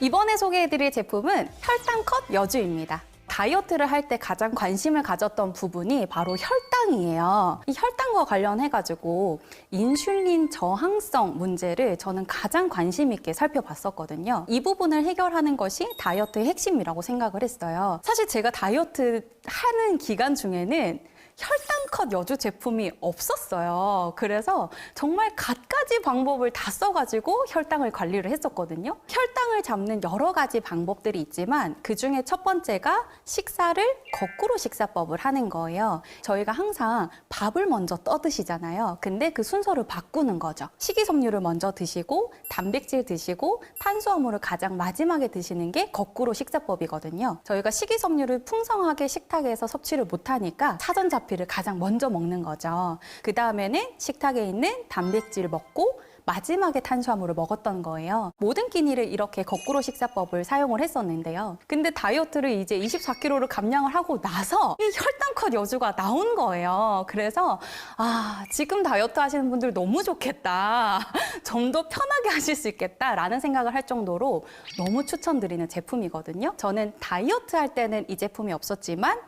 이번에 소개해드릴 제품은 혈당 컷 여주입니다. 다이어트를 할 때 가장 관심을 가졌던 부분이 바로 혈당이에요. 이 혈당과 관련해가지고 인슐린 저항성 문제를 저는 가장 관심 있게 살펴봤었거든요. 이 부분을 해결하는 것이 다이어트의 핵심이라고 생각을 했어요. 사실 제가 다이어트 하는 기간 중에는 혈당컷 여주 제품이 없었어요. 그래서 정말 갖가지 방법을 다 써가지고 혈당을 관리를 했었거든요. 혈당을 잡는 여러 가지 방법들이 있지만 그 중에 첫 번째가 식사를 거꾸로 식사법을 하는 거예요. 저희가 항상 밥을 먼저 떠 드시잖아요. 근데 그 순서를 바꾸는 거죠. 식이섬유를 먼저 드시고 단백질 드시고 탄수화물을 가장 마지막에 드시는 게 거꾸로 식사법이거든요. 저희가 식이섬유를 풍성하게 식탁에서 섭취를 못하니까 사전 잡피를 가장 먼저 먹는 거죠. 그 다음에는 식탁에 있는 단백질을 먹고 마지막에 탄수화물을 먹었던 거예요. 모든 끼니를 이렇게 거꾸로 식사법을 사용을 했었는데요. 근데 다이어트를 이제 24kg를 감량을 하고 나서 이 혈당컷 여주가 나온 거예요. 그래서 아, 지금 다이어트 하시는 분들 너무 좋겠다. 좀 더 편하게 하실 수 있겠다라는 생각을 할 정도로 너무 추천드리는 제품이거든요. 저는 다이어트 할 때는 이 제품이 없었지만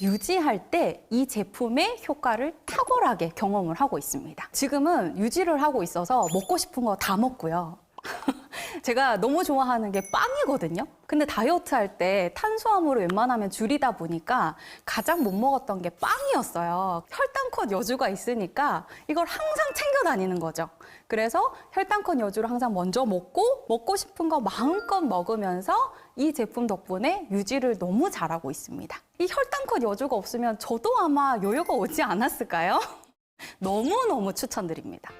유지할 때 이 제품의 효과를 탁월하게 경험을 하고 있습니다. 지금은 유지를 하고 있어서 먹고 싶은 거 다 먹고요. 제가 너무 좋아하는 게 빵이거든요. 근데 다이어트 할 때 탄수화물을 웬만하면 줄이다 보니까 가장 못 먹었던 게 빵이었어요. 혈당컷 여주가 있으니까 이걸 항상 챙겨 다니는 거죠. 그래서 혈당컷 여주를 항상 먼저 먹고 먹고 싶은 거 마음껏 먹으면서 이 제품 덕분에 유지를 너무 잘하고 있습니다. 이 혈당컷 여주가 없으면 저도 아마 요요가 오지 않았을까요? 너무너무 추천드립니다.